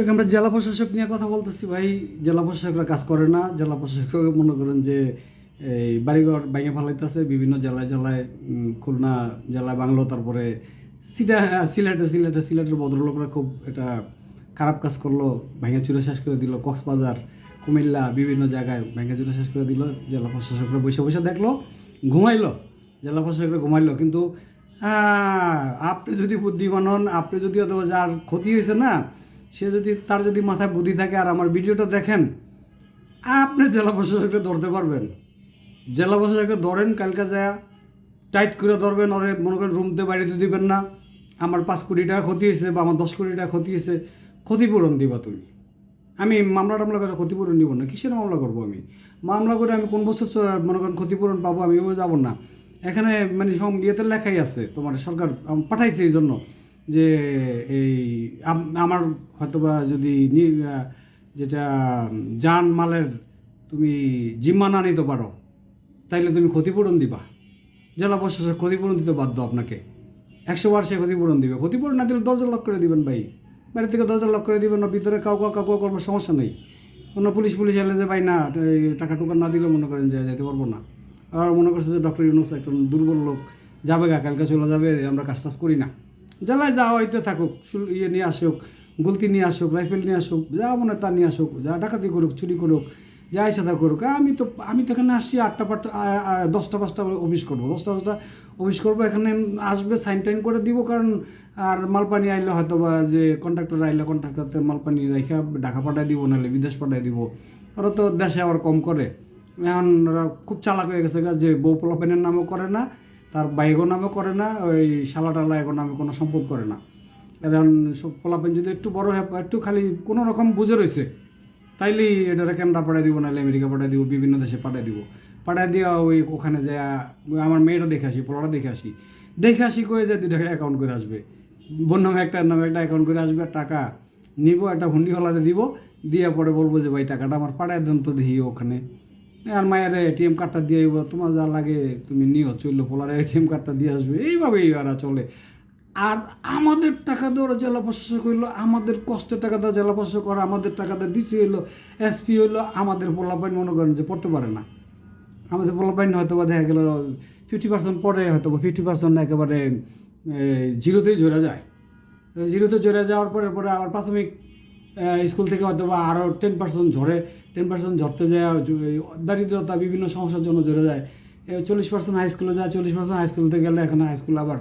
আমরা জেলা প্রশাসক নিয়ে কথা বলতেছি ভাই। জেলা প্রশাসকরা কাজ করে না। জেলা প্রশাসক মনে করেন যে, এই বাড়িঘর ভেঙে ফেলাইতেছে। বিভিন্ন জেলায় জেলায় খুলনা জেলায় বাংলো তারপরে সিটা, সিলেটে সিলেটে, সিলেটের ভদ্রলোকরা খুব এটা খারাপ কাজ করল। ভেঙে চুরে শেষ করে দিল। কক্সবাজার, কুমিল্লা বিভিন্ন জায়গায় ভেঙে চুরে শেষ করে দিল। জেলা প্রশাসকরা বসে বসে দেখল, ঘুমাইলো। জেলা প্রশাসকরা ঘুমাইলো। কিন্তু আপনি যদি বুদ্ধিমান হন, আপনি যদি অথবা যার ক্ষতি হয়েছে না সে যদি, তার যদি মাথায় বুদ্ধি থাকে আর আমার ভিডিওটা দেখেন, আপনি জেলা প্রশাসককে ধরতে পারবেন। জেলা প্রশাসককে ধরেন, কালকে যা টাইট করে ধরবেন, ওরে মনে করেন রুমতে বাড়িতে দিবেন না। আমার পাঁচ কোটি টাকা ক্ষতি হয়েছে বা আমার দশ কোটি টাকা ক্ষতি হয়েছে, ক্ষতিপূরণ দিবা তুমি। আমি মামলা টামলা করে ক্ষতিপূরণ নিব না, কিসের মামলা করব আমি? মামলা করে আমি কোন বছর মনে করেন ক্ষতিপূরণ পাবো, আমি যাব না। এখানে মানে সব ইয়েতে লেখাই আছে তোমার সরকার পাঠাইছে এই জন্য যে এই আম- আমার হয়তোবা যদি নি- যেটা যান মালের তুমি জিম্মা না নিতে পারো, তাইলে তুমি ক্ষতিপূরণ দিবা। জেলা প্রশাসক ক্ষতিপূরণ দিতে বাধ্য আপনাকে। একশো বার সে ক্ষতিপূরণ দিবে। ক্ষতিপূরণ না দিলে দরজা লক করে দিবেন ভাই। বাড়ি থেকে দরজা লক করে দিবেন না, ভিতরে কাউকে কাউকে করব, সমস্যা নেই। কোনো পুলিশ পুলিশ এলে যে ভাই না টাকা টুকা না দিলে মনে করেন যে যেতে পারব না। আর মনে করছে যে ডক্টর ইউনুস একজন দুর্বল লোক যাবে গা কালকে চলে যাবে, আমরা কাজ টাজ করি না। জেলায় যা হইতে থাকুক ইয়ে নিয়ে আসুক, গুলতি নিয়ে আসুক, রাইফেল নিয়ে আসুক, যা মনে তা নিয়ে আসুক, যা ডাকাতি করুক, চুরি করুক, যা ইচ্ছা করুক। আমি তো আমি তো এখানে আসছি আটটা আ- দশটা পাঁচটা অফিস করব। দশটা পাঁচটা অফিস করব, এখানে আসবে, সাইন টাইন করে দিব, কারণ আর মালপানি আইলে হয়তো বা যে কন্ট্রাক্টর আইলে কন্ট্রাক্টরতে মালপানি রেখে ঢাকা পাঠায় দিব, নাহলে বিদেশ পাঠায় দিব। ওরা তো দেশে আবার কম করে। এখন খুব চালাক হয়ে গেছে যে বউ পোলাপেনের নামও করে না তার বাইগো নামও করে না, ওই শালা টালা এগো নামে কোনো সম্পদ করে না। কারণ সব পোলাপেন যদি একটু বড় হয়, একটু খালি কোনো রকম বুঝে রয়েছে, তাইলেই এটা ক্যানাডা পাঠিয়ে দিব নাহলে আমেরিকা পাঠিয়ে দিব, বিভিন্ন দেশে পাঠিয়ে দিব। পাঠিয়ে দিয়ে ওই ওখানে যে আমার মেয়েটা দেখে আসি, পোলাটা দেখে আসি। দেখে আসি কয়ে যে দুই টাকা অ্যাকাউন্ট করে আসবে। বোন নামে একটা নামে একটা অ্যাকাউন্ট করে আসবে টাকা নিব, একটা হুন্ডিওয়ালাতে দিব, দিয়ে পরে বলব যে, ভাই, টাকাটা আমার পাঠায় দেন তো দেখি ওখানে। আর মায়ের এটিএম কার্ডটা দিয়ে তোমার যা লাগে তুমি নিও চলল পোলার এটিএম কার্ডটা দিয়ে আসবে। এইভাবেই ওরা চলে। আর আমাদের টাকা দিয়ে ওরা জেলা প্রশাসক হইল আমাদের কষ্টের টাকা দেওয়া জেলা প্রশাসক ওরা আমাদের টাকা দিয়ে ডিসি হইল, এসপি হইল, আমাদের পোলাপাইন মনে করেন যে পড়তে পারে না। আমাদের পোলাপাইন হয়তো বা দেখা গেল ফিফটি পার্সেন্ট পরে হয়তো বা ফিফটি পার্সেন্ট একেবারে জিরোতেই ঝরে যায়। জিরোতে ঝরে যাওয়ার পরে পরে আবার প্রাথমিক স্কুল থেকে হয়তো বা আরও টেন পার্সেন্ট ঝরে। টেন পার্সেন্ট ঝরতে যায় দারিদ্রতা বিভিন্ন সমস্যার জন্য ঝরে যায়। চল্লিশ পার্সেন্ট হাই স্কুলে যায়, চল্লিশ পার্সেন্ট হাই স্কুলতে গেলে এখানে হাই স্কুল আবার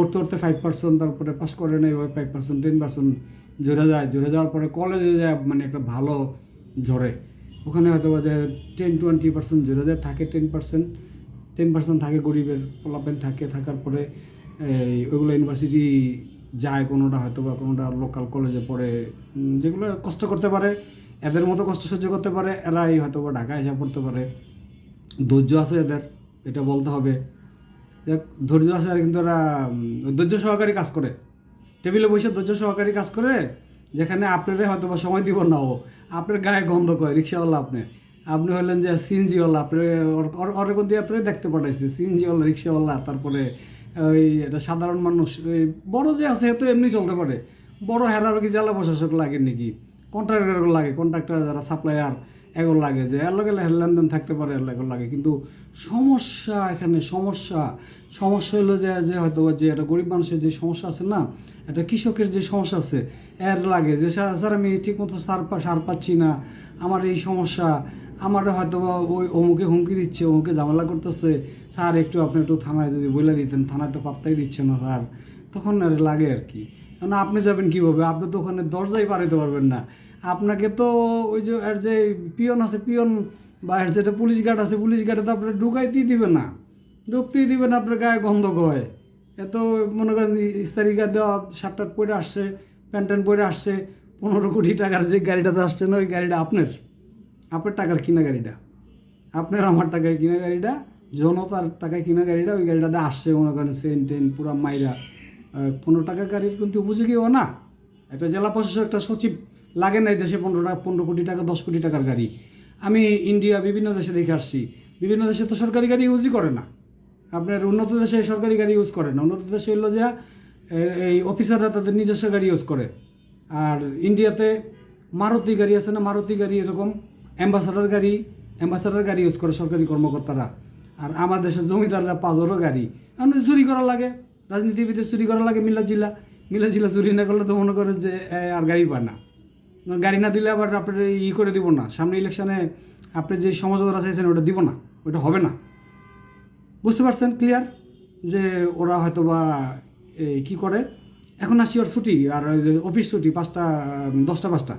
উঠতে উঠতে ফাইভ পার্সেন্ট তারপরে পাস করে নেই, ওই ফাইভ পার্সেন্ট টেন পার্সেন্ট ঝরে যায়। ঝরে যাওয়ার পরে কলেজে যায় মানে একটা ভালো ঝরে। ওখানে হয়তো টেন টোয়েন্টি পার্সেন্ট ঝরে যায়, থাকে টেন পার্সেন্ট টেন পার্সেন্ট থাকে গরিবের, পোলাপেন থাকে, থাকার পরে ওইগুলো ইউনিভার্সিটি যায়, কোনোটা হয়তো বা কোনোটা লোকাল কলেজে পড়ে যেগুলো কষ্ট করতে পারে। এদের মতো কষ্ট সহ্য করতে পারে, এরাই হয়তো বা ঢাকায় এসে পড়তে পারে। ধৈর্য আছে এদের, এটা বলতে হবে। ধৈর্য আছে আর কিন্তু এরা ধৈর্য সহকারী কাজ করে। টেবিলে বসে ধৈর্য সহকারী কাজ করে, যেখানে আপনারে হয়তো বা সময় দিব না ও। আপনার গায়ে গন্ধ কয়, রিক্সাওয়ালা আপনি। আপনি হলেন যে সিএনজিওয়ালা আপনি অরেকন দিয়ে আপনি দেখতে পাঠাইছে, সিএনজিওয়ালা, রিক্সাওয়ালা, তারপরে ওই এটা সাধারণ মানুষ, ওই বড় যে আছে তো এমনি চলতে পারে। বড় হেরার কি জেলা প্রশাসক লাগে নাকি? কন্ট্রাক্টর লাগে কন্ট্রাক্টর যারা সাপ্লায়ার এগুলো লাগে যে এর লগে লেনদেন থাকতে পারে এগুলো লাগে কিন্তু সমস্যা এখানে, সমস্যা সমস্যা হলো যে যে হয়তো যে একটা গরিব মানুষের যে সমস্যা আছে না, একটা কৃষকের যে সমস্যা আছে, এর লাগে যে, স্যার আমি ঠিকমতো সার সার পাচ্ছি না, আমার এই সমস্যা, আমার হয়তো ওই অমুকে হুমকি দিচ্ছে, অমুকে ঝামেলা করতেছে, স্যার, একটু আপনি একটু থানায় যদি বলে দিতেন, থানায় তো পাত্তাই দিচ্ছে না, স্যার। তখন আর লাগে আর কি। কারণ আপনি যাবেন কীভাবে? আপনি তো ওখানে দরজাই পার হইতে পারবেন না। আপনাকে তো ওই যে আর যে পিয়ন আছে, পিয়ন বা এর যেটা পুলিশ গার্ড আছে, পুলিশ গার্ডে তো আপনার ঢুকাইতেই দিবে না। ঢুকতেই দিবে না, আপনার গায়ে গন্ধ গয়। এত মনে করেন ইস্তারিকা দেওয়া শার্ট টাট পরে আসছে, প্যান্ট পরে আসছে, পনেরো কোটি টাকার যে গাড়িটাতে আসছে না, ওই গাড়িটা আপনার। আপনার টাকার কিনা গাড়িটা? আপনার আমার টাকায় কিনা গাড়িটা? জনতার টাকায় কিনা গাড়িটা? ওই গাড়িটাতে আসছে মনে করেন সেন টেন পুরা মাইরা। পনেরো টাকা গাড়ির কিন্তু উপযোগীও না। একটা জেলা প্রশাসক, একটা সচিব লাগে না এই দেশে পনেরো টাকা, পনেরো কোটি টাকা, দশ কোটি টাকার গাড়ি। আমি ইন্ডিয়া বিভিন্ন দেশে দেখে আসছি। বিভিন্ন দেশে তো সরকারি গাড়ি ইউজই করে না। আপনার উন্নত দেশে সরকারি গাড়ি ইউজ করে না। উন্নত দেশে হলো যে এই অফিসাররা তাদের নিজস্ব গাড়ি ইউজ করে। আর ইন্ডিয়াতে মারুতি গাড়ি আছে না? মারুতি গাড়ি এরকম অ্যাম্বাসাডার গাড়ি অ্যাম্বাসাডার গাড়ি ইউজ করে সরকারি কর্মকর্তারা। আর আমার দেশের জমিদাররা পাঁচরও গাড়ি। এমন চুরি করা লাগে। রাজনীতিবিদের চুরি করা লাগে মিলা জিল্লা। মিলা জিল্লা চুরি না করলে তো মনে করে যে আর গাড়ি পায় না। গাড়ি না দিলে আবার আপনার ই করে দিব না। সামনে ইলেকশনে আপনি যে সমঝোতা চাইছেন, ওটা দিব না। ওটা হবে না। বুঝতে পারছেন ক্লিয়ার যে ওরা হয়তো বা কী করে? এখন আসি ওর ছুটি, আর অফিস ছুটি, পাঁচটা, দশটা পাঁচটা।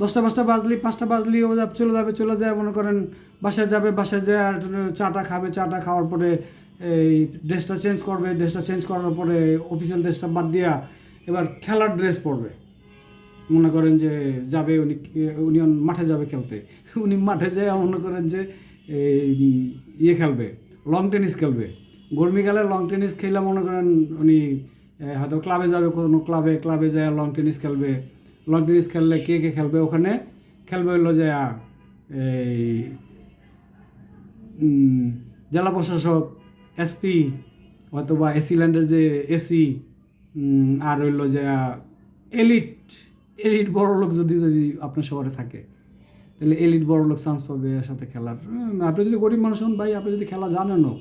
দশটা, পাঁচটা বাজলি পাঁচটা বাজলি, ও চলে যাবে, চলে যায়, মনে করেন বাসায় যাবে, বাসায় যায়, আর চাটা খাবে চাটা খাওয়ার পরে এই ড্রেসটা চেঞ্জ করবে ড্রেসটা চেঞ্জ করার পরে অফিসিয়াল ড্রেসটা বাদ দিয়া এবার খেলার ড্রেস পরবে। মনে করেন যে যাবে উনি উনি মাঠে যাবে খেলতে। উনি মাঠে যায় মনে করেন যে ইয়ে খেলবে লং টেনিস খেলবে। গরমিকালে লং টেনিস খেলে মনে করেন উনি হয়তো ক্লাবে যাবে, কোনো ক্লাবে ক্লাবে যায় লং টেনিস খেলবে। লং টেনিস খেললে কে কে খেলবে ওখানে? খেলবে হলো যে এই জেলা প্রশাসক এসপি হয়তো বা এসি ল্যান্ডের যে এসি আর হইল যে এলিট এলিট বড় লোক যদি যদি আপনার শহরে থাকে তাহলে এলিট বড় লোক চান্স পাবে এর সাথে খেলার। আপনি যদি গরিব মানুষ হন ভাই আপনি যদি খেলা জানেনও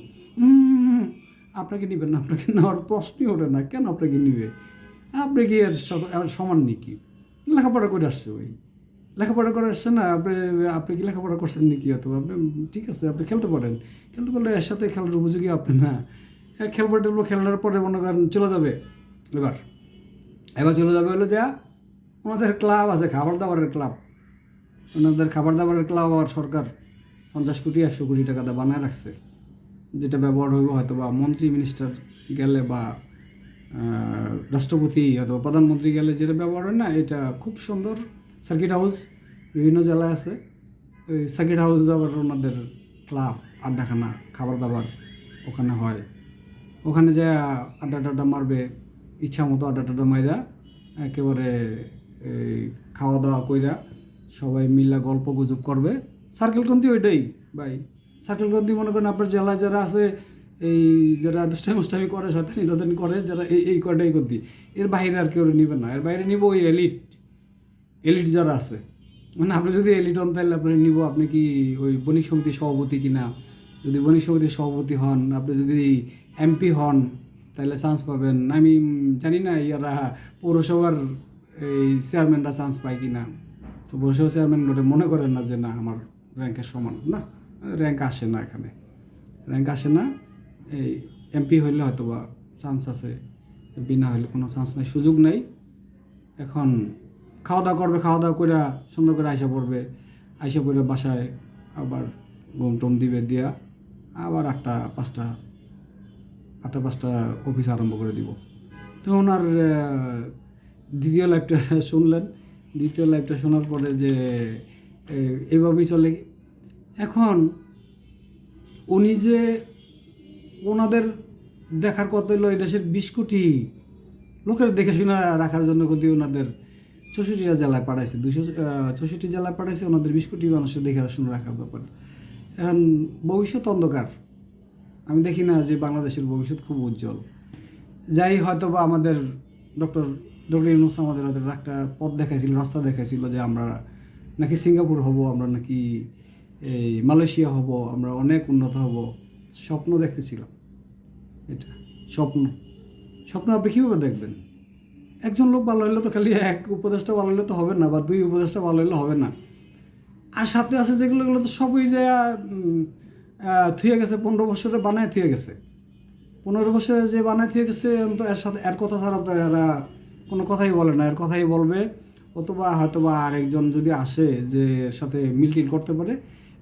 আপনাকে নিবেন না আপনাকে নেওয়ার প্রশ্নই ওঠে না। কেন আপনাকে নিবে? আপনি কি এর সমান নাকি? লেখাপড়া করে আসছে ওই লেখাপড়া করে আসছে না আপনি আপনি কি লেখাপড়া করছেন নাকি? অত আপনি ঠিক আছে আপনি খেলতে পারেন। খেলতে পারলে এর সাথে খেলার উপযোগী আপনি না। এ, খেলব টেলবো খেলার পরে মনে করেন চলে যাবে। এবার এবার চলে যাবে হলো যা ওনাদের ক্লাব আছে, খাবার দাবারের ক্লাব। ওনাদের খাবার দাবারের ক্লাব আবার সরকার পঞ্চাশ কোটি, একশো কোটি টাকা দিয়ে বানায় রাখছে। যেটা ব্যবহার হইব হয়তো বা মন্ত্রী মিনিস্টার গেলে বা রাষ্ট্রপতি অথবা প্রধানমন্ত্রী গেলে যেটা ব্যবহার হয় না, এটা খুব সুন্দর সার্কিট হাউস বিভিন্ন জেলায় আছে। ওই সার্কিট হাউস আবার ওনাদের ক্লাব, আড্ডাখানা, খাবার দাবার ওখানে হয়। ওখানে যে আড্ডা টাড্ডা মারবে ইচ্ছা মতো আড্ডা টাড্ডা মাইরা একেবারে এই খাওয়া দাওয়া কইরা সবাই মিল্লা গল্প গুজব করবে। সার্কেল কন্তি ওইটাই, ভাই। সার্কেল কন্তি মনে করেন আপনার জেলায় যারা আছে, এই যারা দুষ্টামি মুষ্টামি করে, সাথে টতানি করে, যারা এই এই কটাই কন্তি এর বাইরে আর কেউ নিবে না। এর বাইরে নিব ওই এলিট এলিট যারা আছে। মানে আপনি যদি এলিট হন, তাহলে আপনি নিব, আপনি কি ওই বণিক সমিতির সভাপতি কিনা? যদি বণিক সমিতির সভাপতি হন, আপনি যদি এমপি হন, তাহলে চান্স পাবেন। আমি জানি না, ইয়ারা পৌরসভার এই চেয়ারম্যানরা চান্স পায় কিনা? তো বসেও চেয়ারম্যান করে মনে করেন না যে না আমার র্যাঙ্কের সমান না? র্যাঙ্ক আসে না এখানে। র্যাঙ্ক আসে না এই এমপি হইলে হয়তো বা চান্স আছে এমপি না হইলে কোনো চান্স নাই সুযোগ নাই। এখন খাওয়া দাওয়া করবে খাওয়া দাওয়া করে সুন্দর করে আইসা পড়বে আইসা পড়ে বাসায় আবার ঘুম টুম দিবে দিয়া আবার আটটা পাঁচটা আটটা পাঁচটা অফিস আরম্ভ করে দিব। তো ওনার আহ, দ্বিতীয় লাইফটা শুনলেন, দ্বিতীয় লাইফটা শোনার পরে যে এভাবেই চলে। এখন উনি যে ওনাদের দেখার কত হলো এই দেশের বিশ কোটি লোকের দেখে শুনে রাখার জন্য কিন্তু ওনাদের চৌষট্টিটা জেলায় পাঠাইছে দুশো চৌষট্টি জেলায় পাঠাইছে, ওনাদের বিশ কোটি মানুষের দেখে শুনে রাখার ব্যাপার। এখন ভবিষ্যৎ অন্ধকার। আমি দেখি না যে বাংলাদেশের ভবিষ্যৎ খুব উজ্জ্বল। যাই হয়তো বা আমাদের ডক্টর ডক্টর ইউনুস আমাদের হয়তো একটা পথ দেখাইছিল, রাস্তা দেখাইছিল যে আমরা নাকি সিঙ্গাপুর হব, আমরা নাকি এই মালয়েশিয়া হব, আমরা অনেক উন্নত হব। স্বপ্ন দেখতেছিলাম এটা, স্বপ্ন। স্বপ্ন আপনি কীভাবে দেখবেন? একজন লোক ভালো হইলে তো খালি এক উপদেশটা ভালো হইলে তো হবে না, বা দুই উপদেশটা ভালো হইলে হবে না। আর সাথে আছে যেগুলো, এগুলো তো সবই যে থুয়ে গেছে, পনেরো বছরে বানায় থুয়ে গেছে। পনেরো বছরে যে বানায় থুয়ে গেছে এর সাথে, এর কথা ছাড়া তো এরা কোনো কথাই বলে না, এর কথাই বলবে। অথবা হয়তো বা আরেকজন যদি আসে যে সাথে মিলটিল করতে পারে,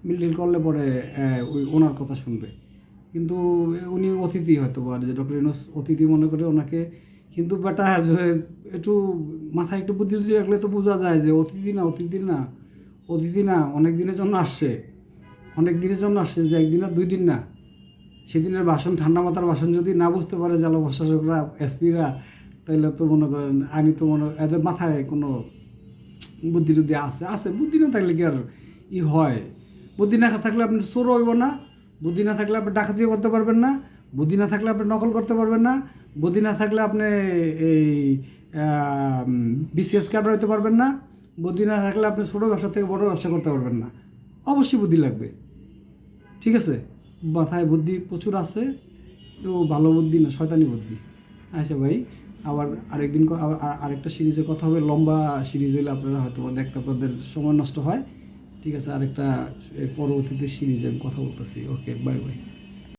মিলটিল করলে পরে ওই ওনার কথা শুনবে। কিন্তু উনি অতিথি হয়তো বা যে ডক্টর ইউনুস অতিথি মনে করে ওনাকে, কিন্তু বেটা একটু মাথায় একটু বুদ্ধি বুদ্ধি রাখলে তো বোঝা যায় যে অতিথি না অতিথি না অতিথি না, অনেক দিনের জন্য আসছে। অনেক দিনের জন্য আসছে, যে একদিন আর দুই দিন না। সেদিনের বাসন, ঠান্ডা মাথার বাসন যদি না বুঝতে পারে জেলা প্রশাসকরা এসপিরা তাহলে তো মনে করেন আমি তো মনে এদের মাথায় কোনো বুদ্ধি টুদ্ধি আছে। আছে, বুদ্ধি না থাকলে কি আর ই হয়? বুদ্ধি না থাকলে আপনি চোর হইব না। বুদ্ধি না থাকলে আপনি ডাকাতিও করতে পারবেন না। বুদ্ধি না থাকলে আপনি নকল করতে পারবেন না। বুদ্ধি না থাকলে আপনি এই বিসিএস ক্যাডার হতে পারবেন না। বুদ্ধি না থাকলে আপনি ছোটো ব্যবসা থেকে বড় ব্যবসা করতে পারবেন না। অবশ্যই বুদ্ধি লাগবে। ঠিক আছে? মাথায় বুদ্ধি প্রচুর আছে। তো ভালো বুদ্ধি না শয়তানি বুদ্ধি। আচ্ছা ভাই আবার আরেকদিন আরেকটা সিরিজে কথা হবে, লম্বা সিরিজ হলে আপনারা হয়তো দেখতে আপনাদের সময় নষ্ট হয়। ঠিক আছে, আরেকটা পরবর্তীতে সিরিজে আমি কথা বলতেছি। Okay bye bye